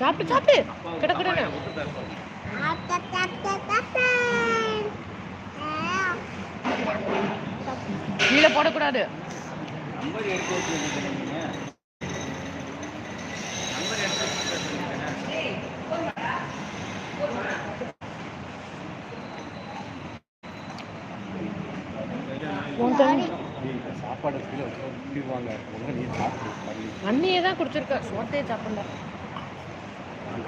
சாப்பிட்டு சாப்பிட்டு கிட கிடன்னு. கீழே போடக்கூடாது. சாப்பாடு கீழே நீ சாப்பிடு. அண்ணியே தான் குடிச்சிருக்க. சோத்தையே சாப்பிடல.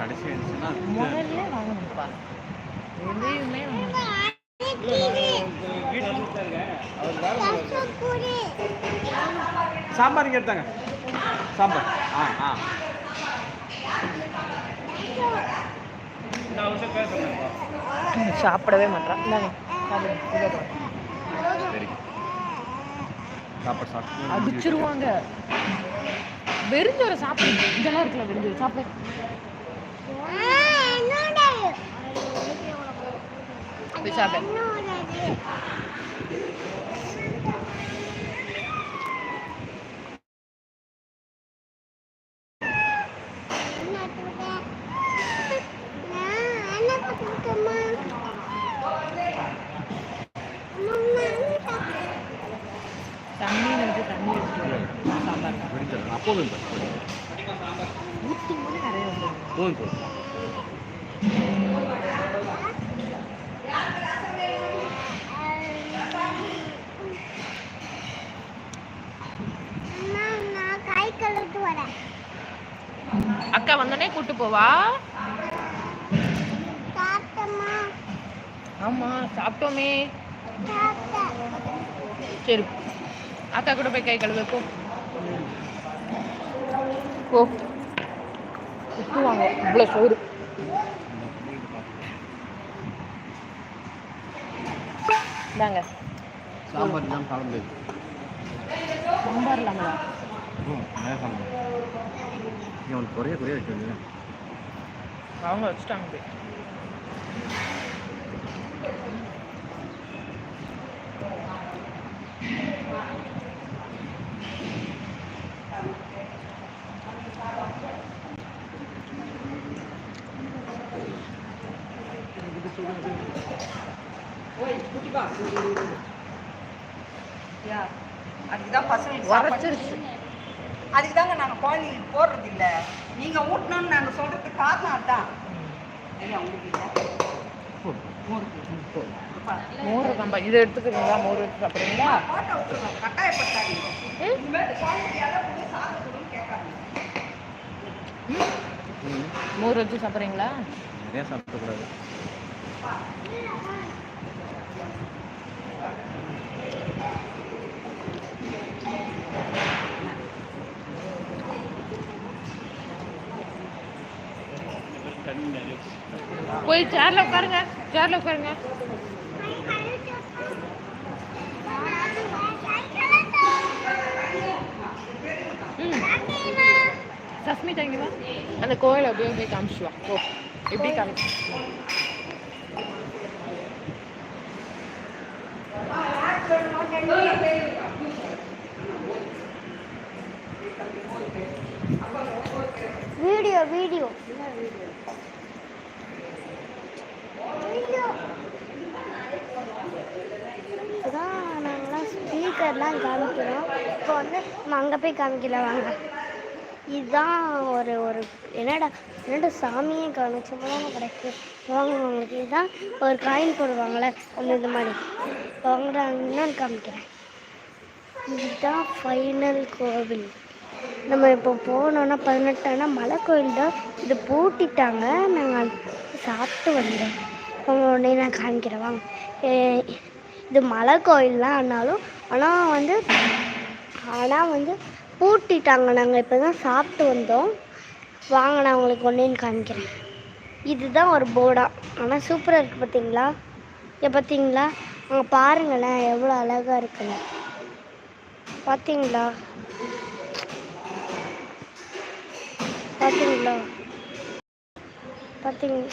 கடைசி இருந்துச்சுன்னா முதல்ல வாங்கணும்ப்பா. எதையுமே சாம்பார் இங்கே எடுத்தாங்க. சாம்பார். ஆ ஆ. சாப்பிடவே மாட்டான் சாப்பிடுங்க சாப்பாடு சாப்பிட்டு அடிச்சிருவாங்க. வெறிஞ்சோரை சாப்பிடு. இதெல்லாம் இருக்குல்ல வெறிஞ்சோரை சாப்பிடு. போய் சாப்பிடு. தண்ணி நினைச்சு தண்ணி வச்சுட்டு சாம்பார். அப்போதும் ஊற்றும் போது நிறைய வந்துடும் போதும் போதும் அக்கா வந்தோடனே கூட்டு போவா? சாப்பிட்டம்மா. ஆமா சாப்பிட்டோமே. சரி. அக்கா கூட போய் கை கழுவு போ. போ. குத்துவாங்க இவ்வளோ சோறு. இந்தாங்க. சாம்பார் இல்லாமல் சாப்பிட முடியாது. சாம்பார் இல்லாமலா அவனுக்கு குறைய குறைய வைக்க அவங்க வச்சுட்டாங்க போய். அதுக்குதான் பசங்களுக்கு உரைச்சிருச்சு. அதுக்கு தாங்க நாங்கள் குழந்தைங்களுக்கு போடுறது இல்ல நீங்க ஊட்டணும்னு நாங்கள் சொல்றதுக்கு காரணம் அதான் ஐயா உங்களுக்கு இல்ல. மோருக்கு அப்பா, மோர் கம்பா இதை எடுத்துக்கிறீங்களா மோர் எடுத்து சாப்பிட்றீங்களா? கட்டாயப்படுத்தாதீங்க. மோர் வச்சு சாப்பிட்றீங்களா? நிறைய சாப்பிடக்கூடாது. போய் சேர்ல உட்காருங்க சேர்ல உட்காருங்க ம் சஸ்மிதா இங்க வா அந்த கோயில் அப்படியே போய் காமிச்சு வா ஓ எப்படி காமிச்சு வீடியோ வீடியோ. இப்போதான் நாங்களாம் ஸ்பீக்கர்லாம் காமிக்கிறோம். இப்போ வந்து நம்ம அங்கே போய் காமிக்கல வாங்க. இதுதான் ஒரு ஒரு என்னடா என்னடா சாமியே காமிச்சு கிடைக்கு. வாங்குவாங்களுக்கு இதுதான் ஒரு காயின் போடுவாங்கள்ல அந்த இது மாதிரி. வாங்குறாங்கன்னா காமிக்கிறேன். இதுதான் ஃபைனல் கோவில். நம்ம இப்போ போனோன்னா பதினெட்டானா மலை கோயில் தான் இது பூட்டிட்டாங்க. நாங்கள் சாப்பிட்டு வந்தோம். அவங்க உடனே நான் காமிக்கிறேன் வாங்க. இது மலை கோயில் தான் ஆனாலும் ஆனால் வந்து ஆனால் வந்து பூட்டிட்டாங்க நாங்கள் இப்போ தான் சாப்பிட்டு வந்தோம். வாங்க நான் உங்களுக்கு ஒன்றேன்னு காமிக்கிறேன். இதுதான் ஒரு போர்டா ஆனால் சூப்பராக இருக்குது பார்த்தீங்களா இதை பார்த்தீங்களா அங்கே பாருங்களேன் எவ்வளோ அழகாக இருக்குன்னு. பார்த்தீங்களா பார்த்தீங்களா பார்த்தீங்களா